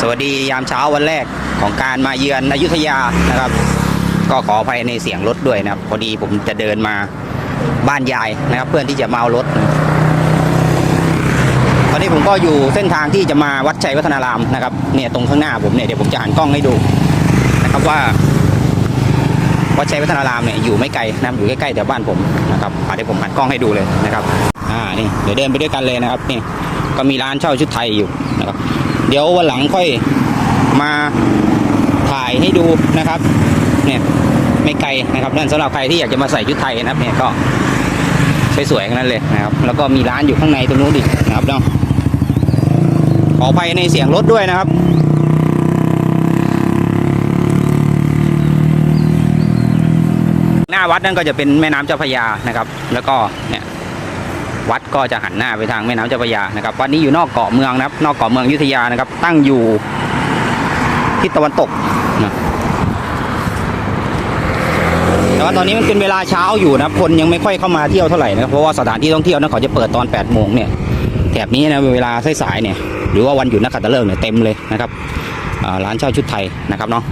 สวัสดียามเช้าวันแรกของการมาเยือนอยุธยานะครับ ก็ขออภัยในเสียงรถด้วยนะครับ พอดีผมจะเดินมาบ้านยายนะครับ เพื่อนที่จะมาเอารถ ตอนนี้ผมก็อยู่เส้นทางที่จะมาวัดชัยวัฒนารามนะครับเนี่ยตรงข้างหน้าผมเนี่ยเดี๋ยวผมจะหันกล้องให้ดูนะครับว่า วัดชัยวัฒนารามเนี่ยอยู่ไม่ไกลนะครับอยู่ใกล้ๆแถวบ้านผมนะครับเดี๋ยวผมหันกล้องให้ดูเลยนะครับอ่านี่เดี๋ยวเดินไปด้วยกันเลยนะครับนี่ก็มีร้านเช่าชุดไทยอยู่นะครับ เดี๋ยววันหลังค่อยมาถ่ายให้ดูนะครับ เนี่ยไม่ไกลนะครับนั่นสำหรับใครที่อยากจะมาใส่ชุดไทยนะครับ เนี่ยก็สวยๆกันนั้นเลยนะครับ แล้วก็มีร้านอยู่ข้างในตรงนู้นอีกนะครับเนาะขออภัยในเสียงรถด้วยนะครับหน้าวัดนั่นก็จะเป็นแม่น้ำเจ้าพระยานะครับ แล้วก็เนี่ย วัดก็จะหันหน้าไปทางแม่น้ำเจ้าพระยานะครับวัดนี้อยู่นอกเกาะเมืองนะครับ นอกเกาะเมืองยุธยานะครับ ตั้งอยู่ทิศตะวันตกนะแต่ว่าตอนนี้มันเป็นเวลาเช้าอยู่นะครับคนยังไม่ค่อยเข้ามาเที่ยวเท่าไหร่นะครับเพราะว่าสถานที่ท่องเที่ยวนั้นเขาจะเปิดตอน8ปดโมงเนี่ยแถบนี้นะเวลาสายๆเนี่ยหรือว่าวันหยุดนักขัตฤกษ์เนี่ยเต็มเลยนะครับร้านเช่าชุดไทยนะครับเนาะ